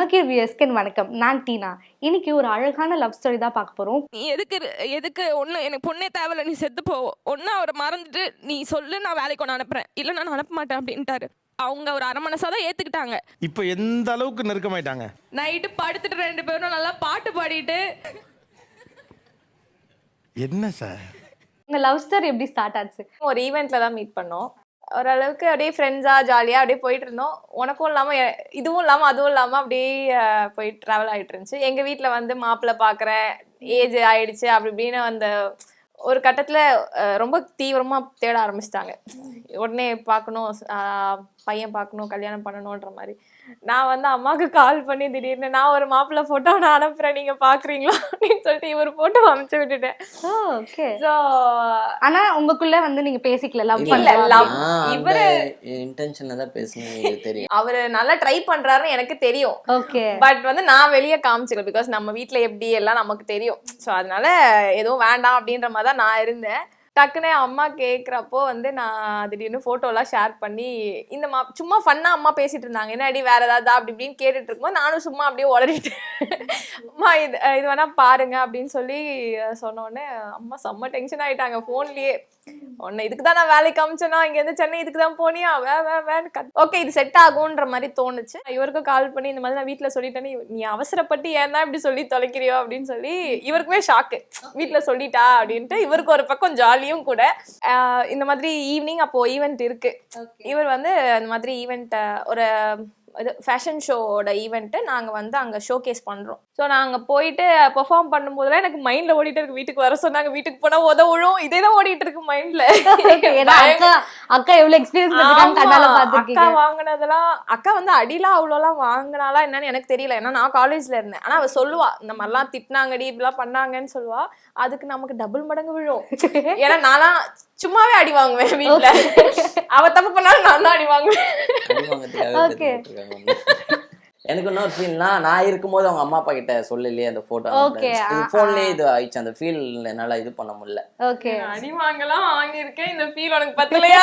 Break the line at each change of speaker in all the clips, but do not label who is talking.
மக்கள் வியஸ்கன் வணக்கம். நான் டீனா. இன்னைக்கு ஒரு அழகான லவ் ஸ்டோரி தான் பார்க்க போறோம்.
நீ எதுக்கு எதுக்கு ஒன்று எனக்கு பொண்ணே தேவையில்ல நீ செத்து போ. ஒன்று அவரை மறந்துட்டு நீ சொல்லு நான் வேலைக்கு ஒன்று அனுப்புறேன். இல்லை நான் அனுப்ப மாட்டேன் அப்படின்ட்டாரு. அவங்க ஒரு அரை மனசாக தான் ஏற்றுக்கிட்டாங்க
இப்போ எந்த அளவுக்கு நெருக்கமாயிட்டாங்க?
நைட்டு படுத்துட்டு ரெண்டு பேரும் நல்லா பாட்டு பாடிட்டு.
என்ன சார்?
உங்க லவ் ஸ்டோரி எப்படி ஸ்டார்ட் ஆச்சு?
ஒரு ஈவெண்ட்ல தான் மீட் பண்ணோம். ஓரளவுக்கு அப்படியே ஃப்ரெண்ட்ஸாக ஜாலியாக அப்படியே போயிட்டு இருந்தோம். உனக்கும் இல்லாமல் இதுவும் இல்லாமல் அதுவும் இல்லாமல் அப்படியே போய் ட்ராவல் ஆகிட்டு இருந்துச்சு. எங்கள் வீட்டில் வந்து மாப்பிள்ளை பார்க்குறேன் ஏஜ் ஆயிடுச்சு அப்படி இப்படின்னு அந்த ஒரு கட்டத்தில் ரொம்ப தீவிரமாக தேட ஆரம்பிச்சிட்டாங்க. உடனே பார்க்கணும் பையன் பார்க்கணும் கல்யாணம் பண்ணணுன்ற மாதிரி. நான் வந்து அம்மாவுக்கு கால் பண்ணி திடீர்னு நான் ஒரு மாப்பிள்ளை போட்டோ நான் அனுப்புறேன் நீங்க பாக்குறீங்களா அப்படின்னு சொல்லிட்டு இவர் போட்டோ அனுப்பிச்சு விட்டுட்டேன்.
ஓகே
ஸோ
ஆனா உங்களுக்குள்ள வந்து நீங்க பேசிக்கல லவ் பண்ணல
love.
இவரு இன்டென்ஷன்ல தான் பேசணும் எனக்கு தெரியும்.
அவரு நல்லா ட்ரை பண்றாருன்னு எனக்கு தெரியும்.
ஓகே
பட் வந்து நான் வெளியே காமிச்சிக்கல பிகாஸ் நம்ம வீட்ல எப்படி எல்லாம் நமக்கு தெரியும். ஸோ அதனால எதுவும் வேண்டாம் அப்படின்ற மாதிரி தான் நான் இருந்தேன். டக்குன்னு அம்மா கேட்குறப்போ வந்து நான் திடீர்னு ஃபோட்டோலாம் ஷேர் பண்ணி இந்த மா சும்மா ஃபன்னாக அம்மா பேசிட்டு இருந்தாங்க. என்னடி வேற ஏதாவது அப்படி இப்படின்னு கேட்டுட்டு இருக்கும்போது நானும் சும்மா அப்படியே உளறிட்டேன். அம்மா இது இது வேணா பாருங்க அப்படின்னு சொல்லி சொன்னோடனே அம்மா செம்ம டென்ஷன் ஆயிட்டாங்க. ஃபோன்லயே உன்னை இதுக்கு தான் நான் வேலைக்கு காமிச்சேனா இங்க இருந்து சென்னை இதுக்கு தான் போனியா? வே வே கத் ஓகே இது செட் ஆகுன்ற மாதிரி தோணுச்சு. இவருக்கும் கால் பண்ணி இந்த மாதிரி நான் வீட்ல சொல்லிட்டேன்னு நீ அவசரப்பட்டு ஏன் தான் இப்படி சொல்லி தொலைக்கிறியோ? அப்படின்னு சொல்லி இவருக்குமே ஷாக்கு வீட்ல சொல்லிட்டா அப்படின்ட்டு இவருக்கு ஒரு பக்கம் ஜாலியும் கூட. ஆஹ் இந்த மாதிரி ஈவினிங் அப்போ ஈவெண்ட் இருக்கு. இவர் வந்து அந்த மாதிரி ஈவெண்ட் ஒரு இது ஃபேஷன் ஷோவோட ஈவெண்ட்டு நாங்கள் வந்து அங்கே ஷோ கேஸ் பண்ணுறோம் ஸோ நாங்கள் போயிட்டு பெர்ஃபார்ம் பண்ணும்போதெல்லாம் எனக்கு மைண்டில் ஓடிட்டு இருக்கு. வீட்டுக்கு வர சொன்னாங்க வீட்டுக்கு போனால் உதவுழும் இதே தான் ஓடிட்டு இருக்கு மைண்டில்
அக்கா எவ்வளவு எக்ஸ்பீரியன்ஸ்
அக்கா வாங்குனதெல்லாம் அக்கா வந்து அடிலாம் அவ்வளோலாம் வாங்கினாலா என்னன்னு எனக்கு தெரியல. ஏன்னா நான் காலேஜ்ல இருந்தேன். ஆனா அவ சொல்லுவா இந்த மாதிரிலாம் திட்டினாங்கடி இப்படிலாம் பண்ணாங்கன்னு சொல்லுவா. அதுக்கு நமக்கு டபுள் மடங்கு விழும். ஏன்னா நான்லாம் சும்மாவே அடி வாங்குவேன் வீட்ல. அவ தப்பு பண்ணாலும் நான் தான் அடி வாங்குவேன்.
எனக்கு இன்னொரு ஃபீல்னா நான் இருக்கும்போது அவங்க அம்மா அப்பா கிட்ட சொல்லலையே அந்த போட்டோ ஃபோன்லயே இது ஆயிடுச்சு. அந்த ஃபீல் என்னால இது பண்ண முடியல.
ஓகே
அடி வாங்கலாம் வாங்கியிருக்கேன். இந்த ஃபீல் உனக்கு பத்தலையா?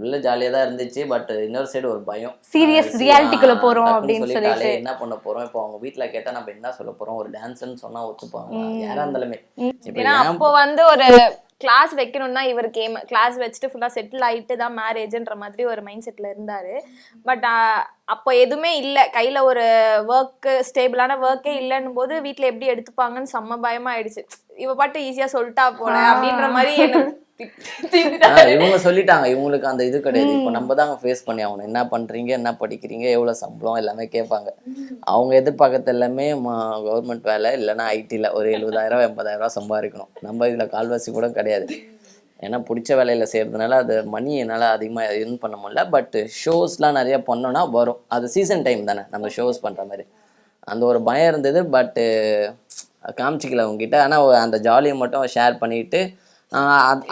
உள்ள ஜாலியா தான் இருந்துச்சு. பட் இன்னொரு சைடு ஒரு பயம்.
Serious
ஆ,
reality க்குள்ள
ஆ,
போறோம் அப்படின்னு சொல்லிட்டு.
என்ன பண்ண போறோம்? இப்போ அவங்க வீட்ல கேட்டா நம்ம என்ன சொல்ல போறோம்? ஒரு டான்ஸ்னு சொன்னா ஒத்துப்பாங்க. யாரா இருந்தாலுமே.
அப்போ வந்து ஒரு கிளாஸ் வைக்கணும்னா இவர் கேம் கிளாஸ் வச்சுட்டு ஃபுல்லா செட்டில் ஆயிட்டு தான் மேரேஜ்ன்ற மாதிரி ஒரு மைண்ட் செட்ல இருந்தாரு. பட் அப்போ எதுவுமே இல்லை. கையில ஒரு ஒர்க்கு ஸ்டேபிளான ஒர்க்கே இல்லைன்னும் போது வீட்ல எப்படி எடுத்துப்பாங்கன்னு செம்ம பயமா ஆயிடுச்சு இவ பாட்டு ஈஸியா சொல்லிட்டா போல அப்படின்ற மாதிரி.
இவங்க சொல்லிட்டாங்க இவங்களுக்கு அந்த இது கிடையாது. இப்போ நம்ம தாங்க ஃபேஸ் பண்ணி ஆகணும். என்ன பண்றீங்க என்ன படிக்கிறீங்க எவ்வளவு சம்பளம் எல்லாமே கேட்பாங்க. அவங்க எதிர்பார்க்கறது எல்லாமே கவர்மெண்ட் வேலை இல்லைன்னா ஐடியில் ஒரு எழுபதாயிரம் எண்பதாயிரம் சம்பாதிக்கணும். நம்ம இதில் கால்வாசி கூட கிடையாது. ஏன்னா பிடிச்ச வேலையில் செய்கிறதுனால அது மணி என்னால் அதிகமாக earn பண்ண முடியல. பட் ஷோஸ்லாம் நிறைய பண்ணோன்னா வரும். அது சீசன் டைம் தானே. நம்ம ஷோஸ் பண்ணுற மாதிரி. அந்த ஒரு பயம் இருந்தது. பட்டு காமிச்சிக்கல உங்ககிட்ட. ஆனால் அந்த ஜாலியை மட்டும் ஷேர் பண்ணிட்டு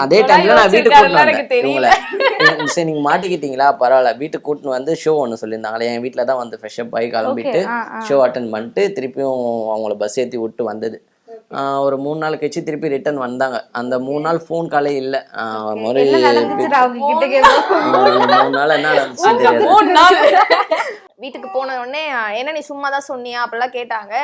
அதே டைம்ல நான் வீட்டுக்கு
எனக்கு
வந்தேன். சரி நீங்க மாட்டிக்கிட்டீங்களா? பரவாயில்ல. வீட்டுக்கு கூட்டின்னு வந்து ஷோ ஒன்று சொல்லியிருந்தாங்களே. என் வீட்டில் தான் வந்து ஃப்ரெஷ்அப் ஆகி கிளம்பிட்டு. ஷோ அட்டன் பண்ணிட்டு திருப்பியும் அவங்கள பஸ் ஏற்றி விட்டு வந்தது. ஒரு மூணு நாள் கழிச்சு திருப்பி ரிட்டர்ன் வந்தாங்க. அந்த மூணு நாள் ஃபோன் காலே இல்லை. ஒரு மூணு நாள் என்ன நடந்துச்சு தெரியாது.
வீட்டுக்கு போன உடனே "ஆஹ், என்ன நீ சும்மா தான் சொன்னியா? அப்படிலாம் கேட்டாங்க.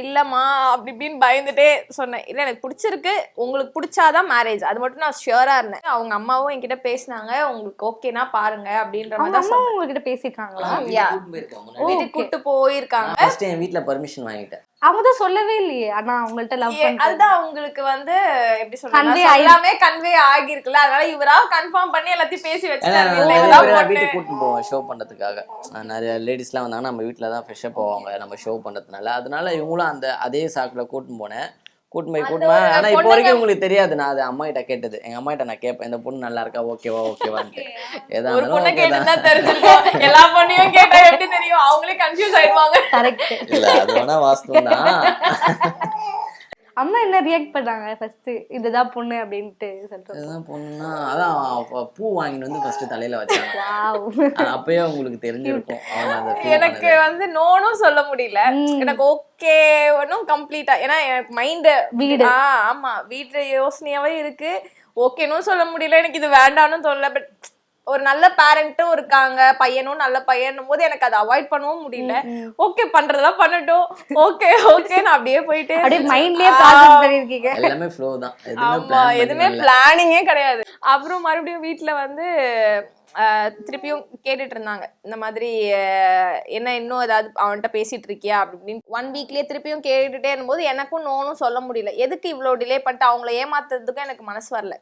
இல்லம்மா அப்படி இப்படின்னு பயந்துட்டே சொன்னேன். இல்ல எனக்கு பிடிச்சிருக்கு. உங்களுக்கு பிடிச்சாதான் மேரேஜ் அது மட்டும் நான் ஷியரா இருந்தேன். அவங்க அம்மாவும் என்கிட்ட பேசினாங்க. உங்களுக்கு ஓகேனா பாருங்க அப்படின்ற மாதிரி தான்
உங்ககிட்ட பேசிருக்காங்களா
Yeah.
வீட்டுக்கு
கூட்டு போயிருக்காங்க.
ஃபர்ஸ்ட் என் வீட்டில் பர்மிஷன் வாங்கிட்டேன்.
அவங்க தான் சொல்லவே இல்லையே. ஆனா அவங்கள்ட்ட லவ்
அதுதான் அவங்களுக்கு வந்து எப்படி
ஆயி-
எல்லாமே கன்வே ஆகிருக்குல்ல அதனால இவரா கன்ஃபார்ம் பண்ணி எல்லாத்தையும் பேசி போட்டு.
வீட்டுக்கு கூட்டிட்டு போவேன் ஷோ பண்ணுறதுக்காக நிறைய லேடிஸ்லாம் வந்தாங்கன்னா நம்ம வீட்டில் தான் ஃப்ரெஷ்ஷாக போவாங்க நம்ம ஷோ பண்ணுறதுனால அதனால இவங்களும் அந்த அதே சாக்கில் கூட்டின்னு போனேன். கூட்டின்னு போய் ஆனால் இப்போ வரைக்கும் உங்களுக்கு தெரியாது. நான் அது அம்மா கிட்ட கேட்டது. எங்கள் அம்மா கிட்ட நான் கேட்பேன் இந்த பொண்ணு நல்லா இருக்கா? ஓகேவா ஓகேவான்ட்டு எதா
ஒரு பொண்ணை கேட்டு தெரிஞ்சிருக்கும். எல்லா பொண்ணையும் கேட்டா எப்படி தெரியும்? அவங்களே கன்ஃபியூஸ் ஆயிடுவாங்க.
கரெக்ட்
இல்லை அது வேணா வாஸ்தவம் தான்
அம்மா என்ன ரியாக்ட் பண்ணாங்க? ஃபர்ஸ்ட் இதுதான் பொண்ணு அப்படின்ட்டு சொல்றோம்
இதுதான் பொண்ணுன்னா அதான் பூ வாங்கிட்டு வந்து ஃபர்ஸ்ட் தலையில வச்சாங்க.
வாவ்
அது அப்பயே உங்களுக்கு தெரிஞ்சிருக்கும்.
எனக்கு. வந்து நோனும் சொல்ல முடியல. எனக்கு ஓகே ஒன்னும் கம்ப்ளீட்டா ஏன்னா எனக்கு மைண்ட்
வீடு.
ஆமா. வீட்டு யோசனையாவே இருக்கு. ஓகேனும் சொல்ல முடியல. எனக்கு இது வேண்டாம்னு தோணல பட் ஒரு நல்ல பேரண்ட்டும் இருக்காங்க பையனும் நல்ல பையனும் போது எனக்கு அதை அவாய்ட் பண்ணவும் முடியல. ஓகே பண்றதெல்லாம் பண்ணட்டும். ஓகே ஓகே நான் அப்படியே போயிட்டே
அப்படியே. மைண்ட்லயே ப்ராசஸ் பண்ணிருக்கீங்க
எல்லாமே ஃப்ளோ தான். எதுவுமே
ஆமா
வரல.
பிளானிங்கே கிடையாது. அப்புறம் மறுபடியும் வீட்ல வந்து ஆஹ், திருப்பியும் கேட்டுட்டு இருந்தாங்க. இந்த மாதிரி என்ன இன்னும் ஏதாவது அவன்கிட்ட பேசிட்டு இருக்கியா? அப்படி இப்படின்னு. ஒன் வீக்லயே திருப்பியும் கேட்டுட்டே இருக்கும்போது எனக்கும் நோனும் சொல்ல முடியல. எதுக்கு இவ்வளோ டிலே பண்ணிட்டு அவங்கள ஏமாத்துறதுக்கும் எனக்கு மனசு வரல.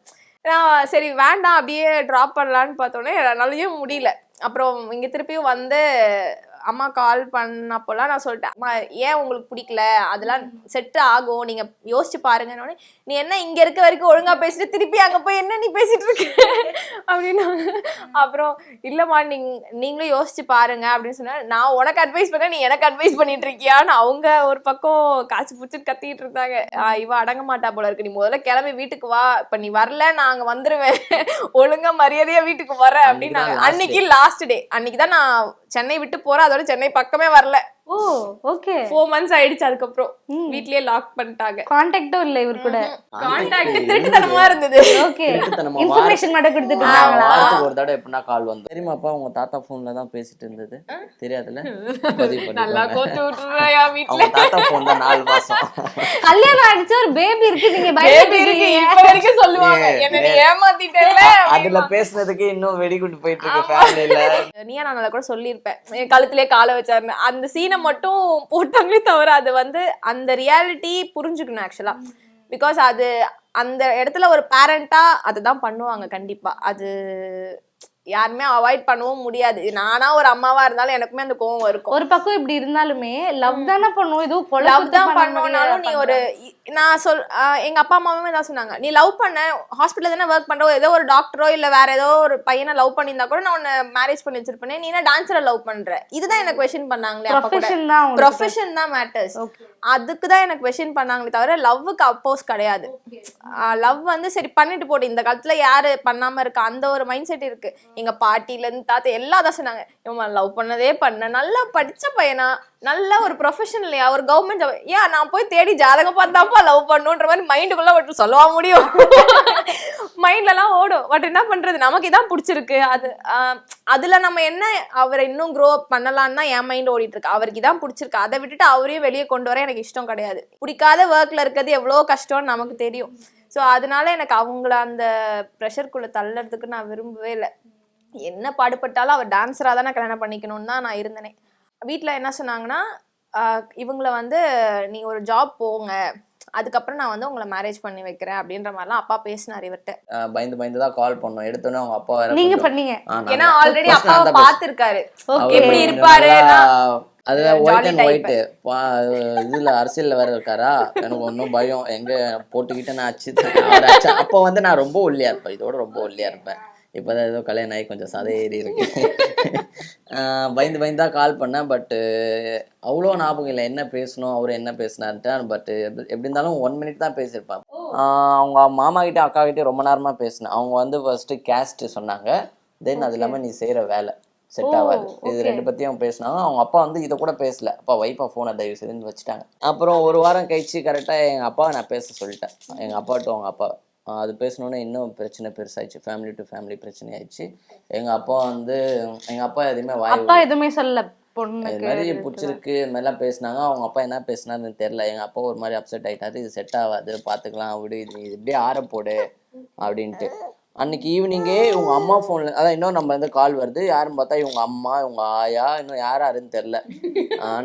நான் சரி வேண்டாம் அப்படியே ட்ராப் பண்ணலான்னு பார்த்தோன்னே என்னாலையும் முடியல. அப்புறம் இங்கே திருப்பியும் வந்து அம்மா கால் பண்ணப்போலாம் நான் சொல்லிட்டேன் அம்மா ஏன் உங்களுக்கு பிடிக்கல? அதெல்லாம் செட் ஆகும். நீங்க யோசிச்சு பாருங்கன்னு நீ என்ன இங்க இருக்க வரைக்கும் ஒழுங்கா பேசிட்டு திருப்பி அங்க போய் என்ன நீ பேசிட்டு இருக்க? அப்படின்னு. அப்புறம் இல்லம்மா நீங்க நீங்களும் யோசிச்சு பாருங்க. அப்படின்னு சொன்னா நான் உனக்கு அட்வைஸ் பண்ண நீ எனக்கு அட்வைஸ் பண்ணிட்டு இருக்கியான்னு அவங்க ஒரு பக்கம் காசு பிடிச்சிட்டு கத்திட்டு இருந்தாங்க. இவ அடங்க மாட்டா போல இருக்கு. நீ முதல்ல கிளம்பி வீட்டுக்கு வா. இப்ப நீ வரல நான் அங்க வந்துருவேன். ஒழுங்கா மரியாதையா வீட்டுக்கு வர அப்படின்னு
அன்னைக்கு
லாஸ்ட் டே அன்னைக்கு தான் நான் சென்னை விட்டு போறேன் அதோட சென்னை பக்கமே வரல.
ஓ ஓகே
ஃபோர் மந்த்ஸ் ஆயிடுச்சு அதுக்கப்புறம். வீட்லயே லாக் பண்ணிட்டாங்க.
கான்டாக்டும் இல்ல இவர் கூட.
இருந்தது.
திருட்டுத்தனமா இருந்தது.
ஓகே இன்ஃபர்மேஷன் மட்டும் கொடுத்துட்டு
ஒரு தடவை எப்படின்னா கால் வந்து தெரியுமாப்பா உங்க தாத்தா போன்ல தான் பேசிட்டு இருந்தது. தெரியாதுல்ல? பதிவு
நல்லா கோத்து விட்டுறாயா
அவங்க தாத்தா போன் தான் நாலு மாசம்.
கல்யாணம் ஆயிடுச்சு ஒரு பேபி இருக்கு நீங்க
பேபி இருக்கு இப்ப வரைக்கும் சொல்லுவாங்க. என்ன. ஏமாத்திட்டல
அதுல பேசுனதுக்கு இன்னும் வெடிகுண்டு போயிட்டு இருக்கு ஃபேமிலில
நீயா நான் கூட சொல்லியிருப்பேன். என் கழுத்திலே காலை வச்சாருன்னு. அந்த சீனை மட்டும் போட்டாங்களே தவிர அது வந்து அந்த ரியாலிட்டி புரிஞ்சுக்கணும் ஆக்சுவலா பிகாஸ் அது அந்த இடத்துல ஒரு பேரண்டா அதுதான் பண்ணுவாங்க கண்டிப்பா. அது யாருமே அவாய்ட் பண்ணவும் முடியாது. நானா ஒரு அம்மாவா இருந்தாலும் எனக்குமே அந்த கோவம் இருக்கும்
ஒரு பக்கம் இப்படி இருந்தாலுமே லவ் தானே பண்ணும். எதுவும் கொலை
லவ் தான்
பண்ண
பண்ணோம்னாலும் நீ ஒரு நான் சொல் எங்க அப்பா அம்மாவுமே தான் சொன்னாங்க. நீ லவ் பண்ண ஹாஸ்பிட்டல் தானே ஒர்க் பண்ற ஏதோ ஒரு டாக்டரோ இல்ல வேற ஏதோ ஒரு பையனை லவ் பண்ணியிருந்தா கூட நான் உன்னை மேரேஜ் பண்ணி வச்சிருப்பேன் நீ என்ன டான்ஸரை லவ் பண்ற? இதுதான் எனக்கு கொஸ்டின் பண்ணாங்களே
ப்ரொஃபஷன் தான்
மேட்டர்ஸ் அதுக்கு தான் எனக்கு கொஸ்டின் பண்ணாங்களே தவிர லவ்வுக்கு அப்போஸ் கிடையாது. லவ் வந்து சரி பண்ணிட்டு போட்டு இந்த காலத்துல யாரு பண்ணாம இருக்கா? அந்த ஒரு மைண்ட் செட் இருக்கு. எங்க பாட்டிலேருந்து தாத்தா எல்லாம் தான் சொன்னாங்க இவன் லவ் பண்ணதே பண்ண. நல்லா படிச்ச பையனா நல்ல ஒரு ப்ரொஃபஷனல்லையா ஒரு கவர்மெண்ட் ஜாப் ஏன் நான் போய் தேடி ஜாதகம் பார்த்தாப்பா லவ் பண்ணுன்ற மாதிரி மைண்டுக்குள்ள விட்டு சொல்லவா முடியும்? மைண்ட்லலாம் ஓடும். பட் என்ன பண்றது? நமக்கு இதான் பிடிச்சிருக்கு. அது அதில் அதுல நம்ம என்ன அவரை இன்னும் க்ரோ அப் பண்ணலாம்னு தான் என் மைண்ட் ஓடிட்டு இருக்கு அவருக்கு இதான் பிடிச்சிருக்கு. அதை விட்டுட்டு அவரையும் வெளியே கொண்டு வர எனக்கு இஷ்டம் கிடையாது. பிடிக்காத ஒர்க்ல இருக்கிறது எவ்வளோ கஷ்டம்னு நமக்கு தெரியும். ஸோ அதனால எனக்கு அவங்கள அந்த ப்ரெஷருக்குள்ள தள்ளறதுக்கு நான் விரும்பவே இல்லை. என்ன பாடுபட்டாலும் அவர் டான்ஸராக தானே கல்யாணம் பண்ணிக்கணும்னு தான் நான் இருந்தேனே. வீட்டில் என்ன சொன்னாங்கன்னா ஆஹ், இவங்கள வந்து நீ ஒரு ஜாப் போங்க. அதுக்கப்புறம் நான் வந்து உங்களை மேரேஜ் பண்ணி வைக்கிறேன். அப்படின்ற மாதிரிலாம் அப்பா பேசினார் இவர்கிட்ட
பயந்து பயந்து தான் கால் பண்ணோம். எடுத்தோன்னே அவங்க அப்பா வேற
நீங்க பண்ணீங்க.
ஏன்னா. ஆல்ரெடி அப்பாவை. பார்த்திருக்காரு.
ஓகே
எப்படி இருப்பாரு? jolly
white and. ஒயிட் இதுல அரசியல்ல வேற இருக்காரா? எனக்கு ஒன்றும் பயம். எங்க போட்டுக்கிட்டு நான் அச்சா அப்போ வந்து நான் ரொம்ப ஒல்லியா இருப்பேன். இதோட ரொம்ப ஒல்லியா இருப்பேன். இப்போதான் ஏதோ கல்யாணம் ஆகி கொஞ்சம் சதை ஏறி இருக்கு. பயந்து பயந்து தான் கால் பண்ணேன் பட்டு அவ்வளோ ஞாபகம் இல்லை. என்ன பேசணும் அவர் என்ன பேசினார்ட்டு பட் எப்படி இருந்தாலும் ஒன் மினிட் தான் பேசியிருப்பேன் ஆஹ் அவங்க மாமா கிட்ட அக்கா கிட்ட ரொம்ப நேரமா பேசினேன். அவங்க வந்து ஃபர்ஸ்ட் கேஸ்ட் சொன்னாங்க. தென் அது இல்லாமல் நீ செய்யற வேலை செட் ஆகாது. இது ரெண்டு பத்தியும் பேசினாங்க. அவங்க அப்பா வந்து இதை கூட பேசல. அப்பா வைப்பா ஃபோனை தயவு செய்து வச்சுட்டாங்க. அப்புறம் ஒரு வாரம் கழிச்சு கரெக்டாக எங்கள் அப்பாவை நான் பேச சொல்லிட்டேன். எங்கள் அப்பா டு அவங்க அப்பா. அது பேசினோன்னே இன்னும் பிரச்சனை பெருசாயிடுச்சு. ஃபேமிலி டு ஃபேமிலி பிரச்சனை ஆயிடுச்சு எங்கள் அப்பா வந்து எங்கள் அப்பா எதுவுமே வாய்
அப்பா எதுவுமே சொல்லல.
இது
பொண்ணுக்கு
மாதிரி பிடிச்சிருக்கு இது மாதிரிலாம் பேசினாங்க. அவங்க அப்பா என்ன பேசினாருன்னு தெரியல. எங்கள் அப்பா ஒரு மாதிரி அப்செட் ஆயிட்டாரு. இது செட் ஆகாது பார்த்துக்கலாம் விடு இது இது இப்படியே ஆற போடு அப்படின்ட்டு. அன்னைக்கு ஈவினிங்கே இவங்க அம்மா ஃபோனில் அதான் இன்னும் நம்ம வந்து கால் வருது. யாருன்னு பார்த்தா இவங்க அம்மா இவங்க ஆயா இன்னும் யார் யாருன்னு தெரில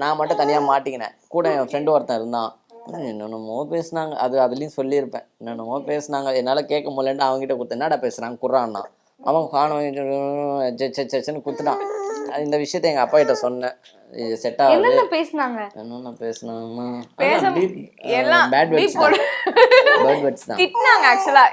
நான் மட்டும் தனியாக மாட்டிக்கினேன். கூட என் ஃப்ரெண்டு ஒருத்தன் இருந்தான். என்னென்னமோ பேசுனாங்க. அது அதுலேயும் சொல்லியிருப்பேன். என்னென்னமோ பேசுனாங்க. என்னால் கேட்க முடியலன்ட்டு அவங்ககிட்ட கொடுத்து என்னடா பேசுகிறாங்க குர்றான்னா. அவன் காணும். சச்சுன்னு குத்துட்டான் இந்த விஷயத்த எங்கள் அப்பா கிட்ட சொன்னேன். செட் ஆகுது.
என்னென்ன பேசுனாங்க?
என்னென்ன பேசினாங்கன்னா
பேச- எல்லாம்
பேட்
beep
வேர்ட்ஸ்
போடு.
பேட் வேர்ட்ஸ் தான்.
திட்டினாங்க ஆக்சுவலா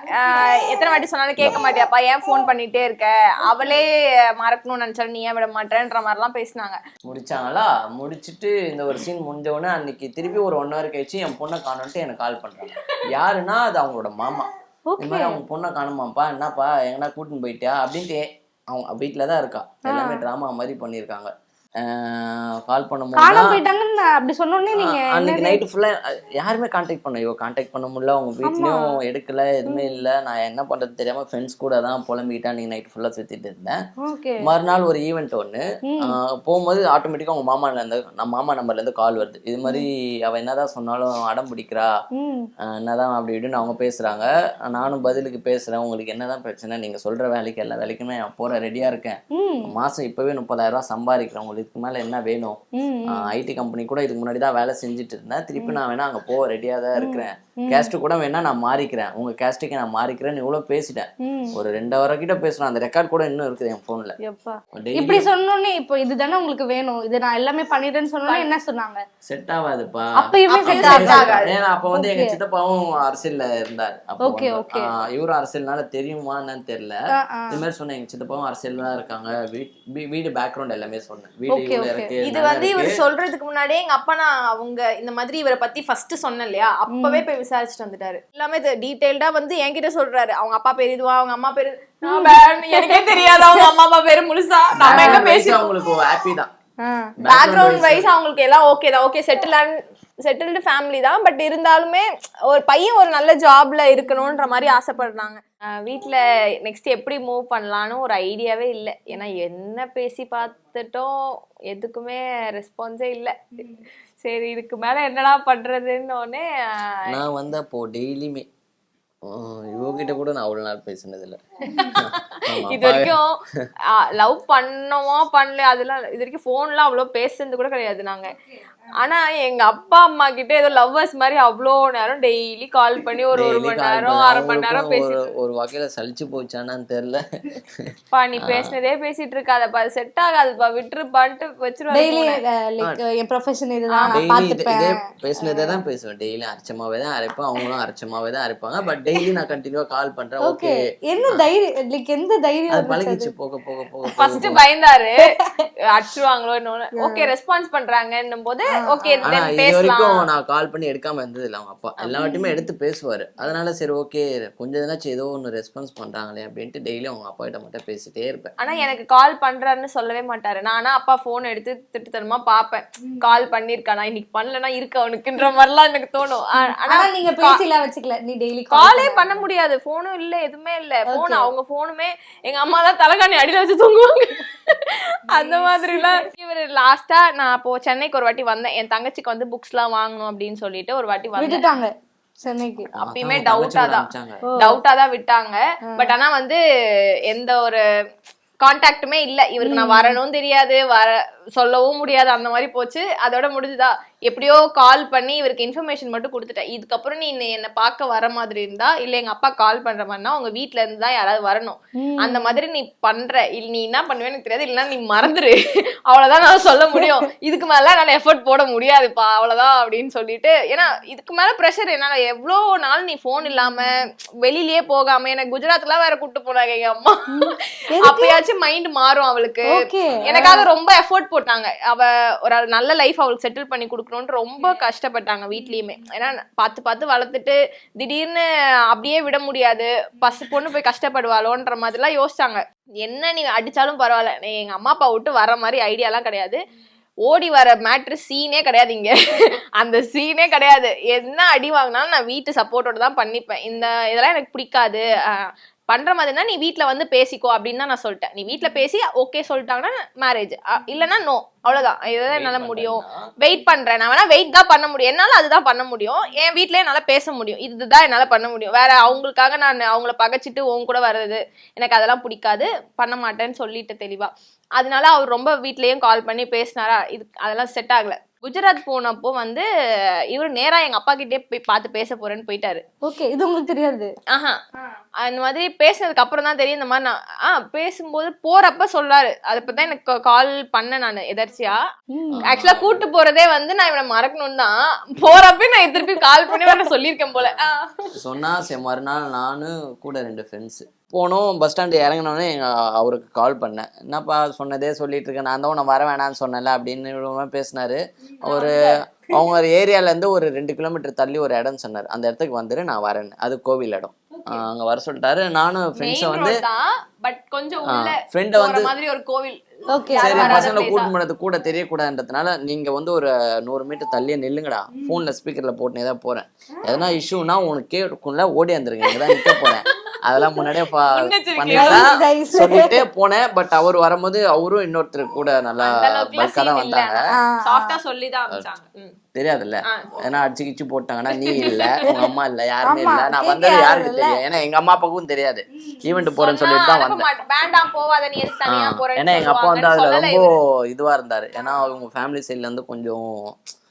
எத்தனை வாட்டி சொன்னாலும் கேட்க மாட்டியாப்பா ஏன் ஃபோன் பண்ணிட்டே இருக்க? அவளே மறக்கணும்னு நினைச்சாலும் நீ ஏன் விட மாட்டேன்ற மாதிரிலாம் பேசினாங்க.
முடிச்சாங்களா? முடிச்சிட்டு இந்த ஒரு சீன் முடிஞ்ச உடனே அன்னைக்கு திருப்பி ஒரு ஒன் ஹவர் கழிச்சு என் பொண்ணை காணுன்ட்டு எனக்கு கால் பண்றாங்க. யாருன்னா அது அவங்களோட மாமா. இந்த மாதிரி அவங்க பொண்ணை காணுமாப்பா என்னப்பா எங்கனா கூட்டின்னு போயிட்டியா? அப்படின்ட்டு அவங்க வீட்டில் தான் இருக்கா எல்லாமே ட்ராமா மாதிரி பண்ணியிருக்காங்க. கால் பண்ணும்போது
போயிட்டாங்கன்னு அப்படி சொன்னோடனே நீங்க
அன்னைக்கு நைட்டு ஃபுல்லா யாருமே காண்டாக்ட் பண்ண ஐயோ காண்டாக்ட் பண்ண முடியல அவங்க வீட்லயும் எடுக்கல எதுவுமே இல்ல. நான் என்ன பண்றது தெரியாம ஃப்ரெண்ட்ஸ் கூட தான் புலம்பிக்கிட்டு அன்னைக்கு நைட் ஃபுல்லா சுத்திட்டு இருந்தேன். மறுநாள் ஒரு ஈவெண்ட் ஒன்று போகும்போது ஆட்டோமேட்டிக்காக அவங்க மாமால இருந்து நம்ம மாமா நம்பர்ல இருந்து கால் வருது. இது மாதிரி அவ என்னதான் சொன்னாலும் அடம் பிடிக்கிறா? என்னதான் அப்படி இப்படின்னு அவங்க பேசுறாங்க. நானும் பதிலுக்கு பேசுறேன். உங்களுக்கு என்னதான் பிரச்சனை? நீங்க சொல்ற வேலைக்கு எல்லா வேலைக்குமே போற ரெடியா இருக்கேன். மாசம் இப்பவே முப்பதாயிரம் ரூபாய் சம்பாதிக்கிறேன். உங்களுக்கு இதுக்கு மேல என்ன வேணும்? ஐடி கம்பெனி கூட இதுக்கு முன்னாடி தான் வேலை செஞ்சுட்டு இருந்தேன் திருப்பி நான் வேணா அங்க போக ரெடியா தான் இருக்கிறேன். கேஸ்ட் கூட வேணா நான் மாறிக்கிறேன். உங்க கேஸ்ட்டுக்கு நான் மாறிக்கிறேன்னு இவ்வளவு பேசிட்டேன். ஒரு ரெண்டு ஹவர் கிட்ட பேசுறேன் அந்த ரெக்கார்ட் கூட இன்னும் இருக்குது என் போன்ல
எப்பா? இப்படி சொன்னோடனே இப்போ இதுதானே உங்களுக்கு வேணும். இது நான் எல்லாமே பண்ணிடுறேன்னு சொன்னோடனே என்ன சொன்னாங்க?
செட் ஆகுதுப்பா. ஏன்னா அப்ப வந்து எங்க. சித்தப்பாவும் அரசியல்ல இருந்தார்.
okay.
ஆஹ் இவரும் அரசியல்னால தெரியுமா என்னன்னு தெரியல. இது மாதிரி சொன்னேன். எங்க சித்தப்பாவும் அரசியல் தான் இருக்காங்க. வீடு பேக்ரவுண்ட் எல்லாமே சொன்னேன்.
Okay.
இருக்கு.
இது வந்து இவர். சொல்றதுக்கு முன்னாடியே எங்க அப்பா நான் அவங்க இந்த மாதிரி இவரை பத்தி ஃபர்ஸ்ட் சொன்னேன் இல்லையா அப்பவே போய் விசாரிச்சுட்டு வந்துட்டாரு. எல்லாமே டீடைல்டா வந்து என்கிட்ட சொல்றாரு. அவங்க அப்பா பேர் இதுவா அவங்க அம்மா பேரு எனக்கே தெரியாது. அவங்க அம்மா அப்பா பேரு முழுசா. நம்ம எங்க பேசி
அவங்களுக்கு ஹாப்பி தான்.
பேக்ரவுண்ட் வைஸ் அவங்களுக்கு எல்லாம் ஓகே தான். ஓகே செட்டில் செட்டில்டு ஃபேமிலி தான். பட் இருந்தாலுமே ஒரு பையன் ஒரு நல்ல ஜாப்ல இருக்கணும்ன்ற மாதிரி ஆசைப்படுறாங்க. வீட்ல நெக்ஸ்ட் எப்படி மூவ் பண்ணலான்னு ஒரு ஐடியாவே இல்லை. ஏன்னா என்ன பேசி பார்த்துட்டோம் எதுக்குமே ரெஸ்பான்ஸே இல்லை. சரி இதுக்கு மேல என்னடா அஹ்,
நான் வந்து அப்போ டெய்லியுமே இவகிட்ட கூட நான் அவ்வளவு நாள் பேசினது இல்ல
இது வரைக்கும் லவ் பண்ணோமா பண்ணல அதெல்லாம் இது வரைக்கும் போன்லாம் அவ்வளோ பேசுனது கூட கிடையாது நாங்க. ஆனா எங்க அப்பா அம்மா கிட்ட ஏதோ லவ்வர்ஸ் மாதிரி அவ்வளோ நேரம் டெய்லி கால் பண்ணி ஒரு ஒரு மணி நேரம் அரை மணி நேரம் பேசிட்டு
ஒரு வகையில சலிச்சு போச்சானான்னு தெரியல.
பா நீ பேசினதே பேசிட்டு இருக்காதப்பா. செட் ஆகாதுப்பா. விட்டுருப்பான்ட்டு
டெய்லி
வச்சிருவாங்க
லைக் என் ப்ரொஃபஷன் இதுதான். நான்
டெய்லி இதே
பார்த்துப்பேன்.
பேசினதே தான் பேசுவேன். டெய்லி அரைச்சமாவே தான் அரைப்பேன். அவங்களும் அரைச்சமாவே தான் அரைப்பாங்க. பட் டெய்லி நான் கண்டினியூவா கால் பண்றேன்.
ஓகே என்ன தைரியம் லைக் எந்த தைரியம்
அது பழகிச்சு போக போக போக
ஃபர்ஸ்ட் பயந்தாரு. அடிச்சிருவாங்களோ இன்னொன்னு ஓகே ரெஸ்பான்ஸ் பண்றாங்கன்னும் போது ஓகே
ஆனா இது வரைக்கும் நான் கால் பண்ணி எடுக்காம இருந்தது இல்ல அவங்க அப்பா எல்லா வாட்டியுமே எடுத்து பேசுவாரு. அதனால சரி ஓகே கொஞ்ச தினாச்சும் ஏதோ ஒன்னு ரெஸ்பான்ஸ் பண்றாங்களே அப்படின்ட்டு டெய்லி அவங்க அப்பா கிட்ட மட்டும் பேசிட்டே இருப்பேன்.
ஆனா எனக்கு கால் பண்றாருன்னு சொல்லவே மாட்டாரு. நானா அப்பா போன் எடுத்து திட்டுத்தனமா பாப்பேன். கால் பண்ணிருக்கானா இன்னைக்கு பண்ணலனா இருக்கு அவனுக்குன்ற மாதிரிலாம் எனக்கு தோணும். ஆனா
ஆனா நீங்க பேசிலாம் வச்சுக்கல. நீ டெய்லி
காலே பண்ண முடியாது. போனும் இல்ல எதுவுமே இல்ல. போன் அவங்க போனுமே எங்க அம்மா தான் தலைகாணி அடியில வச்சு தூங்குவாங்க. அந்த மாதிரி எல்லாம் இவர் லாஸ்டா நான் அப்போ சென்னைக்கு ஒரு வாட்டி வந்தேன். என் தங்கச்சிக்கு வந்து புக்ஸ் எல்லாம் வாங்கணும் அப்படின்னு சொல்லிட்டு ஒரு வாட்டி வந்தேன்.
விட்டுட்டாங்க சென்னைக்கு.
அப்பயுமே டவுட்டா தான். டவுட்டா தான் விட்டாங்க. பட் ஆனா வந்து எந்த ஒரு கான்டாக்டுமே இல்ல. இவருக்கு நான் வரணும் தெரியாது. வர சொல்லவும் முடியாது. அந்த மாதிரி போச்சு. அதோட முடிஞ்சுதா? எப்படியோ கால் பண்ணி இவருக்கு இன்ஃபர்மேஷன் மட்டும் கொடுத்துட்டேன். இதுக்கப்புறம் நீ என்னை- பார்க்க வர மாதிரி இருந்தா இல்ல எங்க அப்பா கால் பண்ற மாதிரினா உங்க வீட்ல இருந்து தான் யாராவது வரணும். அந்த மாதிரி நீ பண்ற. இல்ல நீ என்ன பண்ணுவேன்னு எனக்கு தெரியாது. இல்லைன்னா நீ மறந்துரு. அவ்வளவுதான் நான் சொல்ல முடியும். இதுக்கு மேல என்னால எஃபர்ட் போட முடியாதுப்பா அவ்வளவுதான் அப்படின்னு சொல்லிட்டு. ஏன்னா இதுக்கு மேல ப்ரெஷர் என்னால எவ்வளோ நாள் நீ ஃபோன் இல்லாம வெளியிலயே போகாம எனக்கு குஜராத்லாம் வேற கூட்டு போனாங்க எங்க அம்மா. அப்பயாச்சும் மைண்ட் மாறும் அவளுக்கு. எனக்காக ரொம்ப எஃபோர்ட் போட்டாங்க. அவ ஒரு நல்ல லைஃப் அவளுக்கு செட்டில் பண்ணி கொடுக்கணும்னு ரொம்ப கஷ்டப்பட்டாங்க வீட்லயுமே. ஏன்னா பார்த்து பார்த்து வளர்த்துட்டு திடீர்னு அப்படியே விட முடியாது. பசு பொண்ணு போய் கஷ்டப்படுவாளோன்ற மாதிரிலாம் யோசிச்சாங்க. என்ன நீ அடிச்சாலும் பரவாயில்ல. நீ எங்க அம்மா அப்பா விட்டு வர மாதிரி ஐடியாலாம் கிடையாது. ஓடி வர மேட்ரு சீனே கிடையாது இங்க. அந்த சீனே கிடையாது. என்ன அடி வாங்கினாலும் நான் வீட்டு சப்போர்ட்டோட தான் பண்ணிப்பேன். இந்த இதெல்லாம் எனக்கு பிடிக்காது. பண்ற மாதிரினா நீ வீட்ல வந்து பேசிக்கோ அப்படின்னு தான் நான் சொல்லிட்டேன். நீ வீட்ல பேசி ஓகே சொல்லிட்டாங்கன்னா மேரேஜ் இல்லைன்னா நோ அவ்வளவுதான். இதுதான் என்னால முடியும். வெயிட் பண்றேன். நான் வேணா வெயிட் தான் பண்ண முடியும். என்னால அதுதான் பண்ண முடியும். என் வீட்லயே என்னால பேச முடியும். இதுதான் என்னால பண்ண முடியும். வேற அவங்களுக்காக நான் அவங்கள பகைச்சிட்டு உன் கூட வர்றது எனக்கு அதெல்லாம் பிடிக்காது. பண்ண மாட்டேன்னு சொல்லிட்டு தெளிவா. அதனால அவர் ரொம்ப வீட்லயும் கால் பண்ணி பேசினாரா? இது அதெல்லாம் செட் ஆகல. குஜராத் போனப்போ வந்து இவர் நேரா எங்க அப்பா கிட்டே போய் பார்த்து பேச போறேன்னு போயிட்டாரு.
ஓகே இது உங்களுக்கு தெரியாது?
ஆஹா. அந்த மாதிரி பேசினதுக்கு அப்புறம் தான் தெரியும் இந்த மாதிரி நான் ஆ பேசும்போது போறப்ப சொல்றாரு. அதை பத்தி எனக்கு கால் பண்ணேன் நான் எதர்ச்சியா. ஆக்சுவலா கூட்டு போறதே வந்து நான் இவனை மறக்கணும் தான். போறப்ப நான் திருப்பி கால் பண்ணி வேற சொல்லியிருக்கேன் போல.
சொன்னா சரி மறுநாள் நானு கூட ரெண்டு ஃப்ரெண்ட்ஸ் போனோம் பஸ் ஸ்டாண்டு இறங்கினோடனே அவருக்கு கால் பண்ணேன். என்னப்பா சொன்னதே சொல்லிட்டு இருக்கேன் நான் தான் உன்னை வர வேணாம்னு சொன்னேன்ல அப்படின்னு பேசினாரு. ஒரு அவங்க ஒரு ஏரியால இருந்து ஒரு ரெண்டு கிலோமீட்டர் தள்ளி ஒரு இடம் சொன்னார். அந்த இடத்துக்கு வந்துரு நான் வரேன்னு அது கோவில் இடம். அங்க வர சொல்லிட்டாரு. நானும் ஃப்ரெண்ட்ஸை வந்து
பட் கொஞ்சம் உள்ள
ஃப்ரெண்டை வந்து
மாதிரி ஒரு கோவில்.
ஓகே
சரி பசங்களை
place-ஆ?
கூட்டு போனது கூட தெரியக்கூடாதுன்றதுனால நீங்க வந்து ஒரு நூறு மீட்டர் தள்ளியே நில்லுங்கடா. போன்ல ஸ்பீக்கர்ல போட்டுனே தான் போறேன். எதனா இஷ்யூனா உனக்கு கேட்கும்ல ஓடி வந்துருங்க. இங்க தான் நிக்க போறேன். அதெல்லாம் முன்னாடியே ப-
முன்னெச்சரிக்கை.
பண்ணிட்டேன்
Nice, nice.
சொல்லிட்டே போனேன். பட் அவர் வரும்போது அவரும் இன்னொருத்தர் கூட நல்லா பல்கா தான் வந்தாங்க. தெரியாதுல்ல. ஏன்னா அடிச்சு கிச்சு போட்டாங்கன்னா நீ இல்ல உங்க அம்மா இல்ல யாருமே இல்ல. நான் வந்தது யாருக்கு. தெரியும் ஏன்னா எங்க அம்மா அப்பாவுக்கும் தெரியாது. ஈவெண்ட் போறேன்னு சொல்லிட்டு தான் வந்தேன். ஏன்னா எங்க அப்பா வந்து அதுல ரொம்ப இதுவா இருந்தாரு. ஏன்னா அவங்க ஃபேமிலி சைட்ல இருந்து கொஞ்சம்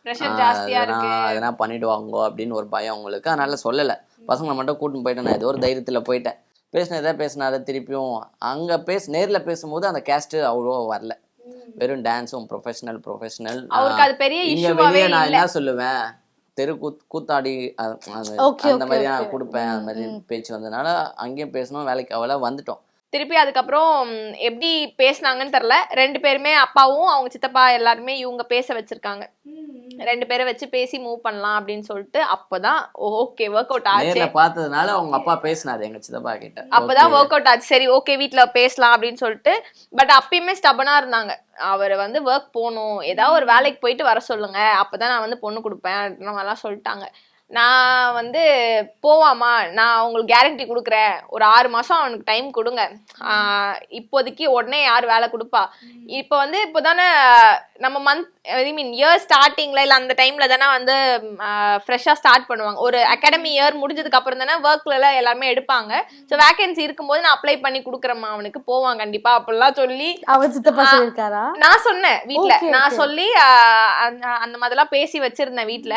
அதனா பண்ணிடுவாங்க அப்படின்னு ஒரு பயம் அவங்களுக்கு அதனால சொல்லல. பசங்களை மட்டும் கூட்டின்னு போயிட்டேன். நான் ஏதோ ஒரு தைரியத்துல போயிட்டேன். பேசினதே பேசினாரு திருப்பியும் அங்க பேச நேர்ல பேசும்போது அந்த கேஸ்ட் அவ்வளோ வரல. வெறும் டான்ஸும் ப்ரொஃபஷனல் ப்ரொஃபஷனல்
அவருக்கு அது பெரிய
இங்க வெளியே நான் என்ன சொல்லுவேன்? தெரு கூத் கூத்தாடி அந்த மாதிரி. நான் கொடுப்பேன். அந்த மாதிரி பேச்சு வந்ததுனால அங்கேயும் பேசணும். வேலைக்கு அவள வந்துட்டோம்.
திருப்பி அதுக்கப்புறம் எப்படி பேசுனாங்கன்னு தெரியல. ரெண்டு பேருமே அப்பாவும் அவங்க சித்தப்பா எல்லாருமே இவங்க பேச வச்சிருக்காங்க. ரெண்டு பேரை வச்சு பேசி மூவ் பண்ணலாம் அப்படின்னு சொல்லிட்டு அப்பதான் ஓகே ஒர்க் அவுட் ஆச்சு
பார்த்ததுனால அவங்க அப்பா பேசினாரு எங்க சித்தப்பா கிட்ட.
அப்பதான். ஒர்க் அவுட் ஆச்சு. சரி ஓகே வீட்ல பேசலாம் அப்படின்னு சொல்லிட்டு பட் அப்பயுமே ஸ்டபனா இருந்தாங்க. அவர் வந்து ஒர்க் போகணும். ஏதாவது ஒரு வேலைக்கு போயிட்டு வர சொல்லுங்க. அப்பதான் நான் வந்து பொண்ணு கொடுப்பேன் அப்படின்ற மாதிரிலாம் சொல்லிட்டாங்க. நான் வந்து போவாமா? நான் உங்களுக்கு கேரண்டி கொடுக்குறேன். ஒரு ஆறு மாசம் அவனுக்கு டைம் கொடுங்க. இப்போதைக்கு உடனே யார் வேலை கொடுப்பா? இப்போ வந்து இப்போதானே நம்ம மந்த் ஐ மீன் இயர் ஸ்டார்டிங்ல இல்ல அந்த டைம்ல தானே வந்து ஃப்ரெஷ்ஷாக ஸ்டார்ட் பண்ணுவாங்க. ஒரு அகாடமி இயர் முடிஞ்சதுக்கு அப்புறம் தானே ஒர்க்ல எல்லாம் எல்லாருமே எடுப்பாங்க. ஸோ வேகன்சி இருக்கும்போது நான் அப்ளை பண்ணி கொடுக்குறேம்மா அவனுக்கு போவான் கண்டிப்பா அப்படிலாம் சொல்லி.
அவர் சித்தப்பா
நான் சொன்னேன் வீட்ல.
Okay,
நான். சொல்லி அந்த மாதிரிலாம் பேசி வச்சிருந்தேன் வீட்ல.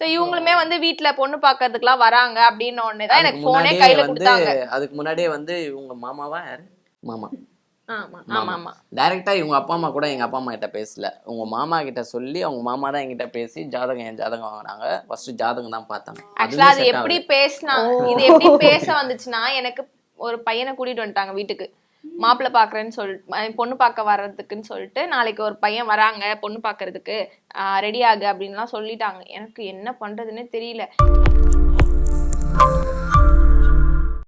ஸோ இவங்களுமே வந்து வீட்ல பொண்ணு பார்க்கறதுக்குலாம் வராங்க அப்படின்னு ஒன்னே தான் எனக்கு போனே கையில கொடுத்தாங்க.
அதுக்கு முன்னாடியே வந்து இவங்க மாமாவா யாரு? மாமா.
ஆமா ஆமா ஆமா.
டைரக்டா இவங்க அப்பா அம்மா கூட எங்க அப்பா அம்மா கிட்ட பேசல. உங்க மாமா கிட்ட சொல்லி அவங்க மாமா தான் என்கிட்ட பேசி ஜாதகம் என் ஜாதகம் வாங்கினாங்க. ஃபர்ஸ்ட் ஜாதகம் தான் பார்த்தாங்க
ஆக்சுவலா அது எப்படி. பேசினா இது எப்படி பேச வந்துச்சுன்னா எனக்கு ஒரு பையனை கூட்டிட்டு வந்துட்டாங்க வீட்டுக்கு. மாப்பிள்ளை பாக்குறேன்னு சொல்லிட்டு பொண்ணு பார்க்க வர்றதுக்குன்னு சொல்லிட்டு நாளைக்கு ஒரு பையன் வராங்க பொண்ணு பார்க்கறதுக்கு ரெடி ஆகு அப்படின்லாம் சொல்லிட்டாங்க. எனக்கு என்ன பண்றதுன்னு தெரியல.